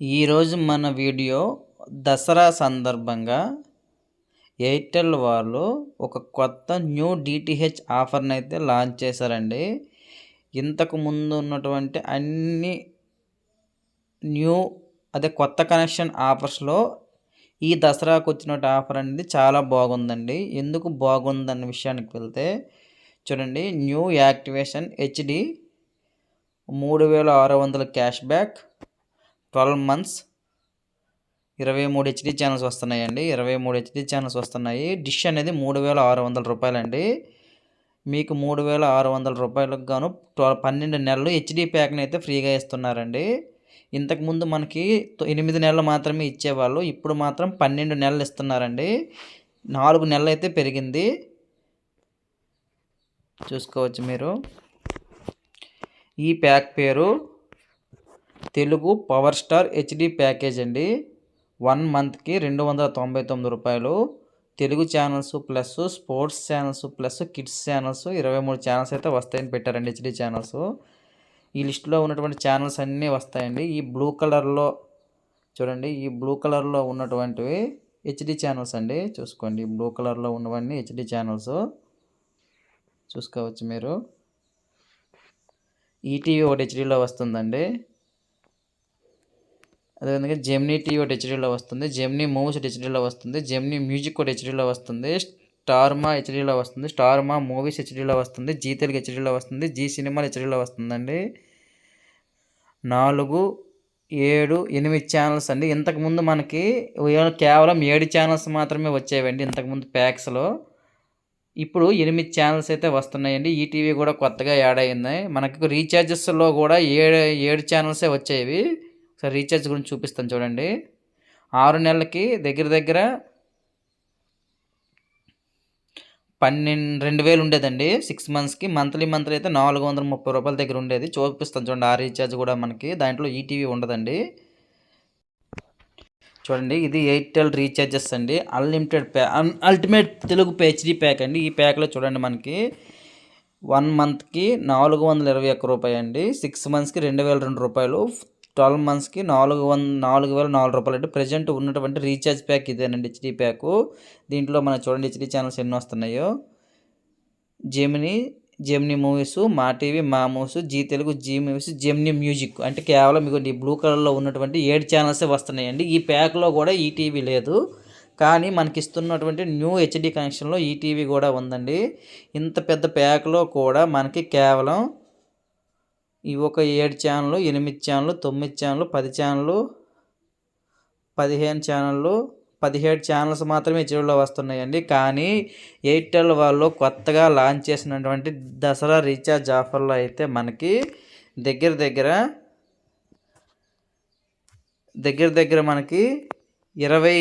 ఈరోజు మన వీడియో దసరా సందర్భంగా ఎయిర్టెల్ వాళ్ళు ఒక కొత్త న్యూ డిటిహెచ్ ఆఫర్ని అయితే లాంచ్ చేశారండి. ఇంతకు ముందు ఉన్నటువంటి అన్ని న్యూ అదే కొత్త కనెక్షన్ ఆఫర్స్లో ఈ దసరాకు వచ్చినట్టు ఆఫర్ అనేది చాలా బాగుందండి. ఎందుకు బాగుందన్న విషయానికి వెళ్తే చూడండి న్యూ యాక్టివేషన్ హెచ్డి మూడు వేల ఆరు వందల క్యాష్ బ్యాక్ ట్వెల్వ్ మంత్స్ ఇరవై మూడు హెచ్డి ఛానల్స్ వస్తున్నాయండి. ఇరవై మూడు హెచ్డి ఛానల్స్ వస్తున్నాయి. డిష్ అనేది మూడు వేల ఆరు వందల రూపాయలండి. మీకు మూడు వేల ఆరు వందల రూపాయలకు గాను ట్వెల్వ్ పన్నెండు నెలలు హెచ్డి ప్యాక్ని అయితే ఫ్రీగా ఇస్తున్నారండి. ఇంతకుముందు మనకి ఎనిమిది నెలలు మాత్రమే ఇచ్చేవాళ్ళు. ఇప్పుడు మాత్రం పన్నెండు నెలలు ఇస్తున్నారండి. నాలుగు నెలలు అయితే పెరిగింది. చూసుకోవచ్చు మీరు. ఈ ప్యాక్ పేరు Telugu power star HD package అండి. వన్ మంత్కి రెండు వందల తొంభై తొమ్మిది రూపాయలు. Telugu channels plus sports channels plus kids channels ఇరవై మూడు ఛానల్స్ అయితే వస్తాయని పెట్టారండి హెచ్డి ఛానల్స్. ఈ లిస్టులో ఉన్నటువంటి ఛానల్స్ అన్నీ వస్తాయండి. ఈ బ్లూ కలర్లో చూడండి ఈ బ్లూ కలర్లో ఉన్నటువంటివి హెచ్డి ఛానల్స్ అండి. చూసుకోండి బ్లూ కలర్లో ఉన్నవన్నీ హెచ్డి ఛానల్స్. చూసుకోవచ్చు మీరు. ఈటీవీ ఒకటి హెచ్డీలో వస్తుందండి. అదేవిధంగా జెమ్నీ టీవీ ఒకటి హెచ్డీలో వస్తుంది జెమ్నీ మూవీస్ హెచ్డీలో వస్తుంది జెమ్నీ మ్యూజిక్ ఒకటి హెచ్డీలో వస్తుంది స్టార్మా హెచ్డీలో వస్తుంది స్టార్మా మూవీస్ హెచ్డీలో వస్తుంది జీ తెలుగు హెచ్డీలో వస్తుంది జీ సినిమాలు హెచ్డీలో వస్తుందండి. నాలుగు ఏడు ఎనిమిది ఛానల్స్ అండి. ఇంతకుముందు మనకి కేవలం ఏడు ఛానల్స్ మాత్రమే వచ్చేవండి ఇంతకుముందు ప్యాక్స్లో. ఇప్పుడు ఎనిమిది ఛానల్స్ అయితే వస్తున్నాయండి. ఈటీవీ కూడా కొత్తగా యాడ్ అయింది. మనకు రీఛార్జెస్లో కూడా ఏడు ఏడు ఛానల్సే వచ్చేవి. ఒకసారి రీఛార్జ్ గురించి చూపిస్తాను చూడండి. ఆరు నెలలకి దగ్గర దగ్గర పన్నెండు రెండు వేలు ఉండేదండి. సిక్స్ మంత్స్కి మంత్లీ మంత్లీ అయితే నాలుగు వందల ముప్పై రూపాయల దగ్గర ఉండేది. చూపిస్తాను చూడండి ఆ రీఛార్జ్ కూడా మనకి. దాంట్లో ఈటీవీ ఉండదండి. చూడండి ఇది ఎయిర్టెల్ రీఛార్జెస్ అండి. Unlimited pack ultimate Telugu HD pack అండి. ఈ ప్యాక్లో చూడండి మనకి వన్ మంత్కి నాలుగు వందల ఇరవై ఒక్క రూపాయి అండి సిక్స్ మంత్స్కి రెండు వేల రెండు రూపాయలు. ట్వెల్వ్ మంత్స్కి నాలుగు వంద నాలుగు వేల నాలుగు రూపాయలు అంటే ప్రజెంట్ ఉన్నటువంటి రీఛార్జ్ ప్యాక్ ఇదేనండి హెచ్డి ప్యాక్. దీంట్లో మనం చూడండి హెచ్డి ఛానల్స్ ఎన్ని వస్తున్నాయో. Gemini Gemini movies Maa TV Maa movies Zee Telugu Zee movies Gemini music. అంటే కేవలం మీకు ఈ బ్లూ కలర్లో ఉన్నటువంటి ఏడు ఛానల్సే వస్తున్నాయండి. ఈ ప్యాక్లో కూడా ఈటీవీ లేదు. కానీ మనకి ఇస్తున్నటువంటి న్యూ హెచ్డి కనెక్షన్లో ఈటీవీ కూడా ఉందండి. ఇంత పెద్ద ప్యాక్లో కూడా మనకి కేవలం ఈ ఒక ఏడు ఛానళ్ళు ఎనిమిది ఛానళ్ళు తొమ్మిది ఛానళ్ళు పది ఛానళ్ళు పదిహేను ఛానళ్ళు పదిహేడు ఛానల్స్ మాత్రమే హెచ్డీలో వస్తున్నాయండి. కానీ ఎయిర్టెల్ వాళ్ళు కొత్తగా లాంచ్ చేసినటువంటి దసరా రీఛార్జ్ ఆఫర్లో అయితే మనకి దగ్గర దగ్గర దగ్గర దగ్గర మనకి ఇరవై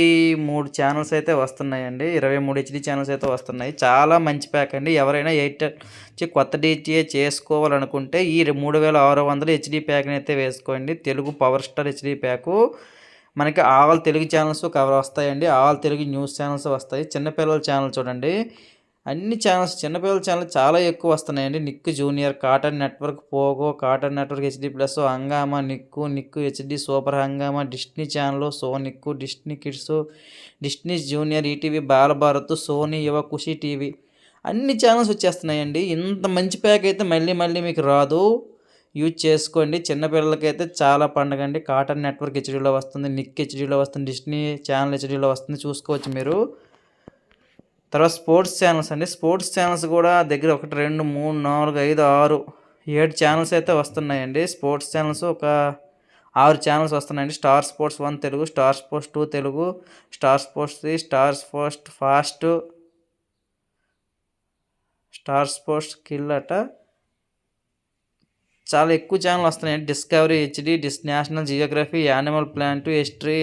మూడు ఛానల్స్ అయితే వస్తున్నాయండి. ఇరవై మూడు హెచ్డి ఛానల్స్ అయితే వస్తున్నాయి. చాలా మంచి ప్యాక్ అండి. ఎవరైనా ఎయిర్టెల్ కొత్త డిటిఏ చేసుకోవాలనుకుంటే ఈ మూడు వేల ఆరు వందల హెచ్డి ప్యాక్ని అయితే వేసుకోండి. Telugu power star HD pack మనకి ఆల్ తెలుగు ఛానల్స్ కవర్ వస్తాయండి. ఆల్ తెలుగు న్యూస్ ఛానల్స్ వస్తాయి. చిన్నపిల్లల ఛానల్ చూడండి. అన్ని ఛానల్స్ చిన్నపిల్లల ఛానల్ చాలా ఎక్కువ వస్తున్నాయండి. Nick junior cartoon network pogo cartoon network HD plus Hungama Nick Nick HD super Hungama Disney channel so Nick Disney kids Disney junior ETV Balabharat Sony Yuva Khushi TV అన్ని channels వచ్చేస్తున్నాయండి. ఇంత మంచి pack అయితే మళ్ళీ మళ్ళీ మీకు రాదు. Use చేసుకోండి. చిన్నపిల్లలకైతే చాలా పండగ అండి. కాటన్ నెట్వర్క్ హెచ్డీలో వస్తుంది నిక్ హెచ్డీలో వస్తుంది డిస్నీ ఛానల్ హెచ్డీలో వస్తుంది. చూసుకోవచ్చు మీరు. తర్వాత స్పోర్ట్స్ ఛానల్స్ అండి. స్పోర్ట్స్ ఛానల్స్ కూడా దగ్గర ఒకటి రెండు మూడు నాలుగు ఐదు ఆరు ఏడు ఛానల్స్ అయితే వస్తున్నాయండి. స్పోర్ట్స్ ఛానల్స్ ఒక ఆరు ఛానల్స్ వస్తున్నాయండి. Star sports one Telugu star sports two Telugu star sports three star sports fast star sports kill అట చాలా ఎక్కువ ఛానల్ వస్తున్నాయి. డిస్కవరీ హెచ్డి డిస్ national geography animal plant history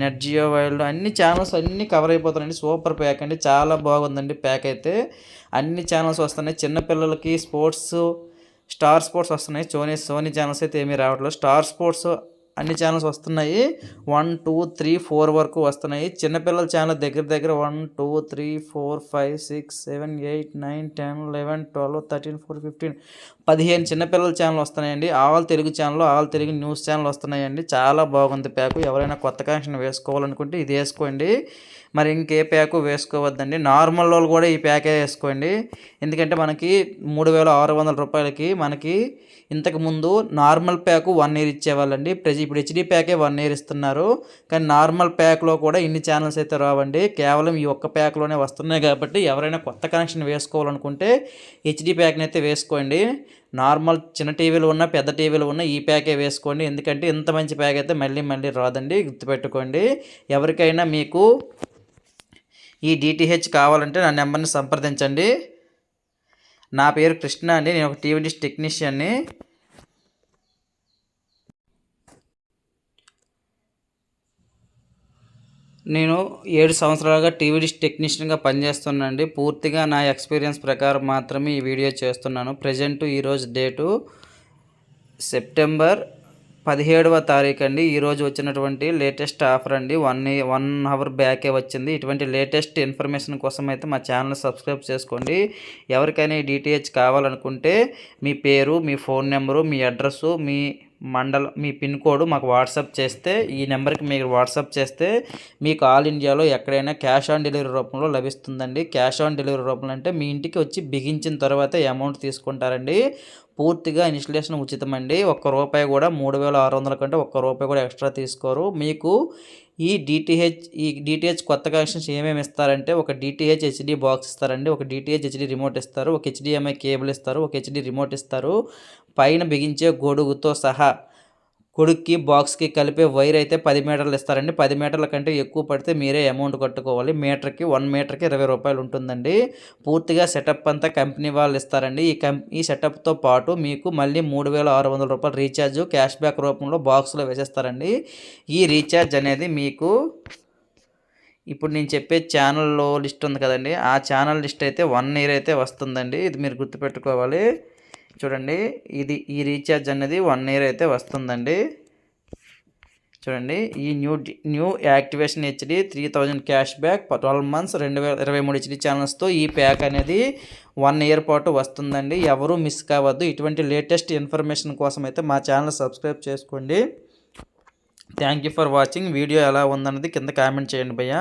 nat geo wild అన్ని channels అన్నీ cover అయిపోతున్నాయండి. Super pack అండి. చాలా బాగుందండి ప్యాక్ అయితే. అన్ని ఛానల్స్ వస్తున్నాయి. చిన్నపిల్లలకి స్పోర్ట్స్ స్టార్ స్పోర్ట్స్ వస్తున్నాయి. సోనీ సోనీ ఛానల్స్ అయితే ఏమీ రావట్లేదు. స్టార్ స్పోర్ట్స్ అన్ని ఛానల్స్ వస్తున్నాయి. వన్ టూ త్రీ ఫోర్ వరకు వస్తున్నాయి. చిన్నపిల్లల ఛానల్ దగ్గర దగ్గర one two three four five six seven eight nine ten eleven twelve thirteen four fifteen పదిహేను చిన్నపిల్లల ఛానల్ వస్తున్నాయండి. All Telugu channel all Telugu news channel వస్తున్నాయండి. చాలా బాగుంది ప్యాకు. ఎవరైనా కొత్త కనెక్షన్ వేసుకోవాలనుకుంటే ఇది వేసుకోండి. మరి ఇంకే ప్యాకు వేసుకోవద్దండి. నార్మల్ వాళ్ళు కూడా ఈ ప్యాకే వేసుకోండి. ఎందుకంటే మనకి మూడు వేల ఆరు వందల రూపాయలకి మనకి ఇంతకుముందు నార్మల్ ప్యాక్ వన్ ఇయర్ ఇచ్చేవాళ్ళండి. ప్రజ ఇప్పుడు హెచ్డి ప్యాకే వన్ ఇయర్ ఇస్తున్నారు. కానీ నార్మల్ ప్యాక్లో కూడా ఇన్ని ఛానల్స్ అయితే రావండి. కేవలం ఈ ఒక్క ప్యాక్లోనే వస్తున్నాయి కాబట్టి ఎవరైనా కొత్త కనెక్షన్ వేసుకోవాలనుకుంటే హెచ్డి ప్యాక్ని అయితే వేసుకోండి. నార్మల్ చిన్న టీవీలు ఉన్న పెద్ద టీవీలు ఉన్న ఈ ప్యాకే వేసుకోండి. ఎందుకంటే ఇంత మంచి ప్యాక్ అయితే మళ్ళీ మళ్ళీ రాదండి. గుర్తుపెట్టుకోండి. ఎవరికైనా మీకు ఈ డిటిహెచ్ కావాలంటే నా నెంబర్ని సంప్రదించండి. నా పేరు కృష్ణ అండి. నేను ఒక టీవీ డిష్ టెక్నీషియన్ని నేను ఏడు సంవత్సరాలుగా టీవీ డిష్ టెక్నీషియన్గా పనిచేస్తున్నానండి. పూర్తిగా నా ఎక్స్పీరియన్స్ ప్రకారం మాత్రమే ఈ వీడియో చేస్తున్నాను. ప్రజెంట్ ఈరోజు డేటు సెప్టెంబర్ పదిహేడవ తారీఖు అండి ఈరోజు వచ్చినటువంటి లేటెస్ట్ ఆఫర్ అండి. వన్ వన్ అవర్ బ్యాకే వచ్చింది. ఇటువంటి లేటెస్ట్ ఇన్ఫర్మేషన్ కోసం అయితే మా ఛానల్ సబ్స్క్రైబ్ చేసుకోండి. ఎవరికైనా ఈ డిటిహెచ్ కావాలనుకుంటే మీ పేరు మీ ఫోన్ నెంబరు మీ అడ్రస్సు మీ మండలం మీ పిన్ కోడ్ మాకు వాట్సాప్ చేస్తే ఈ నెంబర్కి మీరు వాట్సాప్ చేస్తే మీకు ఆల్ ఇండియాలో ఎక్కడైనా క్యాష్ ఆన్ డెలివరీ రూపంలో లభిస్తుందండి. క్యాష్ ఆన్ డెలివరీ రూపంలో అంటే మీ ఇంటికి వచ్చి బిగించిన తర్వాత అమౌంట్ తీసుకుంటారండి. పూర్తిగా ఇన్స్టలేషన్ ఉచితమండి. ఒక్క రూపాయి కూడా మూడు వేల ఆరు వందల కంటే ఒక్క రూపాయి కూడా ఎక్స్ట్రా తీసుకోరు. మీకు ఈ డిటిహెచ్ ఈ డిటిహెచ్ కొత్త కనెక్షన్స్ ఏమేమి ఇస్తారంటే ఒక డిటిహెచ్ హెచ్డి బాక్స్ ఇస్తారండి ఒక డిటిహెచ్ హెచ్డి రిమోట్ ఇస్తారు ఒక హెచ్డిఎంఐ కేబుల్ ఇస్తారు ఒక హెచ్డి రిమోట్ ఇస్తారు. పైన బిగించే గొడుగుతో సహా కొడుక్కి బాక్స్కి కలిపే వైర్ అయితే పది మీటర్లు ఇస్తారండి. పది మీటర్ల కంటే ఎక్కువ పడితే మీరే అమౌంట్ కట్టుకోవాలి. మీటర్కి వన్ మీటర్కి ఇరవై రూపాయలు ఉంటుందండి. పూర్తిగా సెటప్ అంతా కంపెనీ వాళ్ళు ఇస్తారండి. ఈ కం ఈ సెటప్తో పాటు మీకు మళ్ళీ మూడు వేల ఆరు వందల రూపాయలు రీఛార్జ్ క్యాష్ బ్యాక్ రూపంలో బాక్స్లో వేసేస్తారండి. ఈ రీఛార్జ్ అనేది మీకు ఇప్పుడు నేను చెప్పే ఛానల్లో లిస్ట్ ఉంది కదండి. ఆ ఛానల్ లిస్ట్ అయితే వన్ ఇయర్ అయితే వస్తుందండి. ఇది మీరు గుర్తుపెట్టుకోవాలి. చూడండి ఇది ఈ రీఛార్జ్ అనేది వన్ ఇయర్ అయితే వస్తుందండి. చూడండి ఈ new new activation HD three thousand cash back twelve months రెండు వేల ఇరవై మూడు హెచ్డి ఛానల్స్తో ఈ ప్యాక్ అనేది వన్ ఇయర్ పాటు వస్తుందండి. ఎవరు మిస్ కావద్దు. ఇటువంటి లేటెస్ట్ ఇన్ఫర్మేషన్ కోసం అయితే మా ఛానల్ సబ్స్క్రైబ్ చేసుకోండి. Thank you for watching video ఎలా ఉందన్నది కింద కామెంట్ చేయండి భయ్యా.